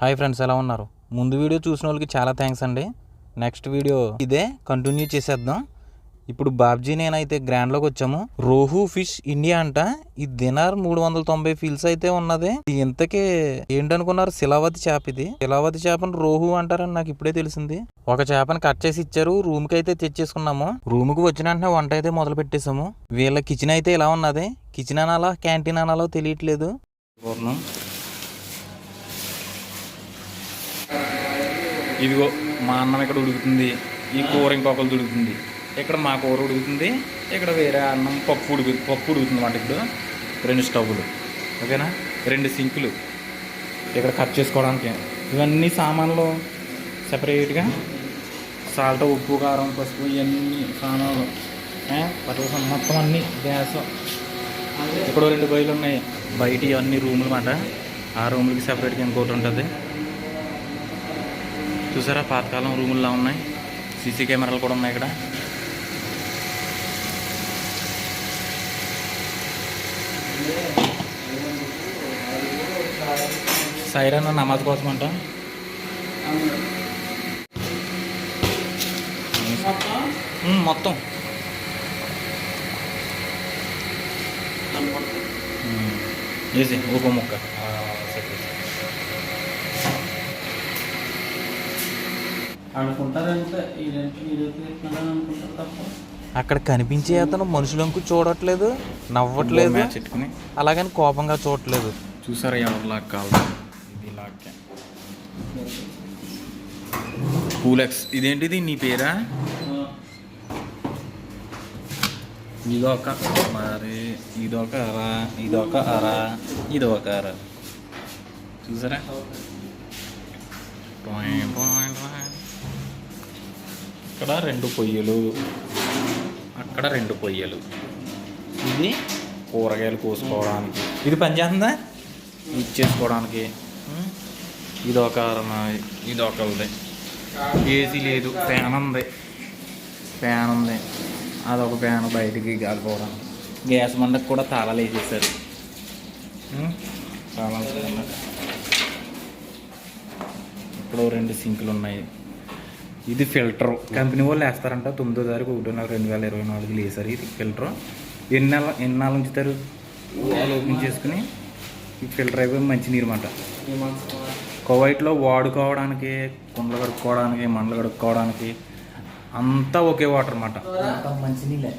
Hi friends ఎలా ఉన్నారు? ముందు వీడియో చూసిన వాళ్ళకి చాలా థ్యాంక్స్ అండి. నెక్స్ట్ వీడియో ఇదే. కంటిన్యూ చేసేద్దాం. ఇప్పుడు బాబ్జీ నేనైతే గ్రాండ్లోకి వచ్చాము. రోహు ఫిష్ ఇండియా అంట. ఈ దినార్ మూడు వందల తొంభై ఫీల్స్ అయితే ఉన్నది. ఇది ఇంతకీ ఏంటనుకున్నారు? శిలావతి చేప ఇది. శిలావతి చేపను రోహు అంటారని నాకు ఇప్పుడే తెలిసింది. ఒక చేపను కట్ చేసి ఇచ్చారు. రూమ్కి అయితే తెచ్చేసుకున్నాము. రూమ్కి వచ్చిన వెంటనే వంట అయితే మొదలు పెట్టేసాము వీళ్ళ కిచెన్ అయితే ఇలా ఉన్నది? కిచెన్ అనాలా? క్యాంటీన్ అనాలో తెలియట్లేదు. ఇదిగో మా అన్నం ఇక్కడ ఉడుకుతుంది. ఈ కూర ఇంకొకరు ఉడుకుతుంది ఇక్కడ మా కూర ఉడుకుతుంది. ఇక్కడ వేరే అన్నం పప్పు ఉడుకు పప్పు ఉడుకుతుంది వంట ఇప్పుడు. రెండు స్టవ్లు ఓకేనా? రెండు సింకులు. ఇక్కడ కట్ చేసుకోవడానికి. ఇవన్నీ సామాన్లు సపరేట్గా. సాల్ట్ ఉప్పు కారం పసుపు ఇవన్నీ సామాన్లు. ఏ, పట్టుకు మొత్తం అన్నీ గ్యాస్. ఇక్కడ రెండు బయలు ఉన్నాయి బయట ఇవన్నీ రూములు అన్నమాట ఆ రూములకి సపరేట్గా ఇంకోటి ఉంటుంది. చూసారా? పాతకాలం రూముల్లో ఉన్నాయి. సీసీ కెమెరాలు కూడా ఉన్నాయి ఇక్కడ. సైరన్ నమాజ్ కోసం అంట మొత్తం. వేసి ఒక ముక్క. అనుకుంటారంటే ఈడెంట్ ఈడెత్తున్నాడని అనుకుంటారు తప్ప. అక్కడ కనిపించే అతను మనుషులంకు చూడట్లేదు నవ్వట్లేదు. మ్యాచ్ పెట్టుకుని అలాగని కోపంగా చూడట్లేదు. చూసారా ఎవరు లాక్ కావాలి? ఇది లాక్ కూలెక్స్ ఇదేంటిది నీ పేరా? ఇదొక మరి ఇదొక అరా ఇదొక అరా ఇదొక అరా. చూసారా? పాయ్, పాయ్, పాయ్. ఇక్కడ రెండు పొయ్యలు. అక్కడ రెండు పొయ్యలు. ఇది కూరగాయలు కోసుకోవడానికి. ఇది పనిచేస్తుందా ఇచ్చేసుకోవడానికి ఇది ఒక ఇది ఒకది ఏసీ లేదు ఫ్యాన్ ఉంది. ఫ్యాన్ ఉంది. అదొక ఫ్యాన్ బయటికి గాలిపోవడానికి. గ్యాస్ మండకు కూడా తాళాలు వేసేసారు. తాళాలు ఇప్పుడు రెండు సింకులు ఉన్నాయి. ఇది ఫిల్టర్. కంపెనీ వాళ్ళు వేస్తారంట తొమ్మిదో తారీఖు ఒకటిన్నర రెండు వేల ఇరవై నాలుగులో వేసారు ఇది ఫిల్టర్. ఎన్ని నెల ఎన్ని నెలలు ఉంచుతారు వాళ్ళు ఓపెన్ చేసుకుని ఈ ఫిల్టర్ అయిపోయి మంచినీరు అన్నమాట కువైట్లో వాడుకోవడానికి కుండలు కడుక్కోవడానికి మండలు కడుక్కోవడానికి అంతా ఒకే వాటర్ అన్నమాట మంచినీళ్ళే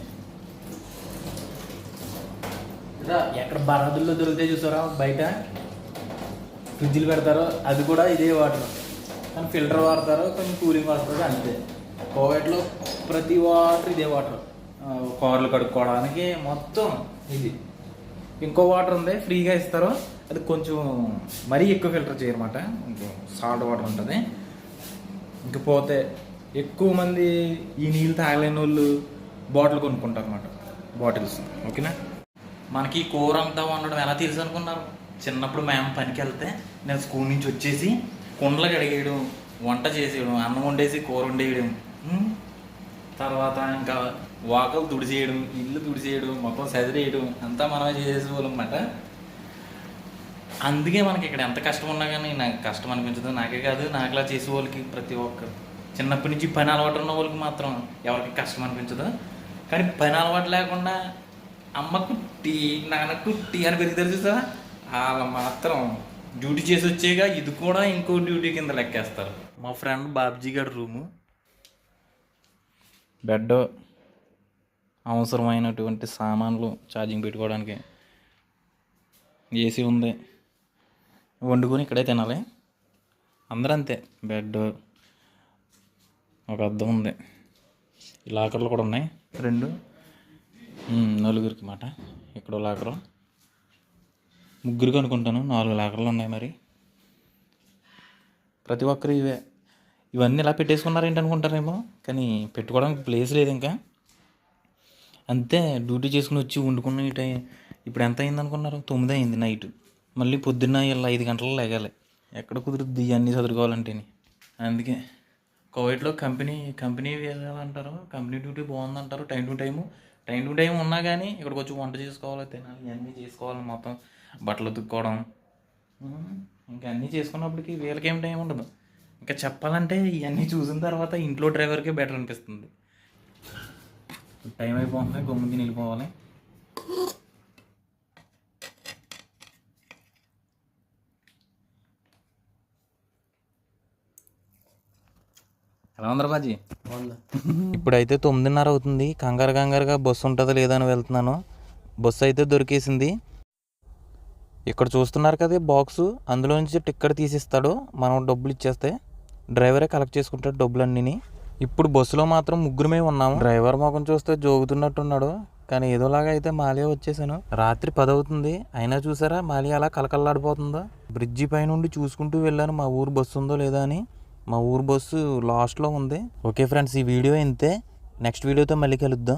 ఎక్కడ బరాదుల్లో దొరికితే చూసారా? బయట ఫ్రిడ్జ్లు పెడతారు అది కూడా ఇదే వాటర్. కానీ ఫిల్టర్ వాడతారు కొంచెం కూలింగ్ వాడతారు అంతే. కోవిడ్లో ప్రతి వాటర్ ఇదే వాటర్. కార్లు కడుక్కోవడానికి మొత్తం ఇది. ఇంకో వాటర్ ఉంది ఫ్రీగా ఇస్తారు. అది కొంచెం మరీ ఎక్కువ ఫిల్టర్ చేయరన్నమాట. సాల్ట్ వాటర్ ఉంటుంది. ఇంకపోతే ఎక్కువ మంది ఈ నీళ్ళు తాగలేని వాళ్ళు బాటిల్ కొనుక్కుంటారు అనమాట బాటిల్స్. ఓకేనా? మనకి కూర అంతా వండడం ఎలా తెలుసు అనుకున్నారు? చిన్నప్పుడు మేము పనికి వెళ్తే నేను స్కూల్ నుంచి వచ్చేసి కుండలు కడిగేయడం వంట చేసేయడం అన్నం వండేసి కూర వండేయడం తర్వాత ఇంకా వాకలు తుడిచేయడం ఇల్లు తుడిచేయడం మొత్తం సదిరేయడం అంతా మనమే చేసేవాళ్ళం అందుకే మనకి ఇక్కడ ఎంత కష్టం ఉన్నా కానీ నాకు కష్టం అనిపించదు. నాకే కాదు నాకులా చేసే వాళ్ళకి ప్రతి ఒక్కరు. చిన్నప్పటి నుంచి పని అలవాటు ఉన్న వాళ్ళకి మాత్రం ఎవరికి కష్టం అనిపించదు. కానీ పని అలవాటు లేకుండా అమ్మకు టీ నాన్నకు టీ అని పెరుగుతారు చూసా వాళ్ళ మాత్రం డ్యూటీ చేసి వచ్చేగా ఇది కూడా ఇంకో డ్యూటీ కింద లెక్కేస్తారు. మా ఫ్రెండ్ బాబ్జీ గారి రూము. బెడ్ అవసరమైనటువంటి సామాన్లు ఛార్జింగ్ పెట్టుకోవడానికి ఏసీ ఉంది. వండుకొని ఇక్కడే తినాలి. అందరూ అంతే బెడ్ ఒక అద్దం ఉంది. ఈ లాకర్లు కూడా ఉన్నాయి. రెండు. నలుగురికి మాట. ఇక్కడ లాకరు. ముగ్గురికి అనుకుంటాను. నాలుగు లాకర్లు ఉన్నాయి మరి. ప్రతి ఒక్కరు ఇవే. ఇవన్నీ ఇలా పెట్టేసుకున్నారు ఏంటి అనుకుంటారేమో. కానీ పెట్టుకోవడానికి ప్లేస్ లేదు ఇంకా. అంతే డ్యూటీ చేసుకుని వచ్చి వండుకున్న ఈ టైం ఇప్పుడు ఎంత అయింది అనుకున్నారు? తొమ్మిది అయింది నైట్ మళ్ళీ పొద్దున్న ఇలా ఐదు గంటలు లేగాలి. ఎక్కడ కుదురుద్ది? ఇవన్నీ చదువుకోవాలంటే అందుకే కోవిడ్లో కంపెనీ కంపెనీ అంటారు company duty బాగుందంటారు. Time to time time to time ఉన్నా కానీ ఇక్కడికి వచ్చి వంట చేసుకోవాలి తినాలి ఇవన్నీ చేసుకోవాలి మొత్తం. బట్టలు ఉతుక్కోవడం. ఇంకా అన్నీ చేసుకున్నప్పటికి వీళ్ళకేం టైం ఉండదు. ఇంకా చెప్పాలంటే ఇవన్నీ చూసిన తర్వాత ఇంట్లో డ్రైవర్కే బెటర్ అనిపిస్తుంది. టైం అయిపోతుంది గమ్ము తిని వెళ్ళిపోవాలి. ఎలా ఉందరా బాజీ ఇప్పుడైతే తొమ్మిదిన్నర అవుతుంది. కంగారు కంగారుగా బస్సు ఉంటుందో లేదా అని వెళ్తున్నాను. బస్సు అయితే దొరికేసింది. ఇక్కడ చూస్తున్నారు కదా బాక్స్ అందులో నుంచి టిక్కెట్ తీసిస్తాడు. మనం డబ్బులు ఇచ్చేస్తే డ్రైవరే కలెక్ట్ చేసుకుంటాడు డబ్బులన్నీ ఇప్పుడు బస్సులో మాత్రం ముగ్గురమే ఉన్నాము. డ్రైవర్ ముఖం చూస్తే జోగుతున్నట్టున్నాడు. కానీ ఏదోలాగా అయితే మాలియా వచ్చేసాను. రాత్రి పదవుతుంది. అయినా చూసారా మాలియా అలా కలకల్లాడిపోతుందో బ్రిడ్జి పైనుండి చూసుకుంటూ వెళ్ళాను. మా ఊరు బస్సు ఉందో లేదా అని. మా ఊరు బస్సు లాస్ట్లో ఉంది. ఓకే ఫ్రెండ్స్ ఈ వీడియో ఇంతే. నెక్స్ట్ వీడియోతో మళ్ళీ కలుద్దాం.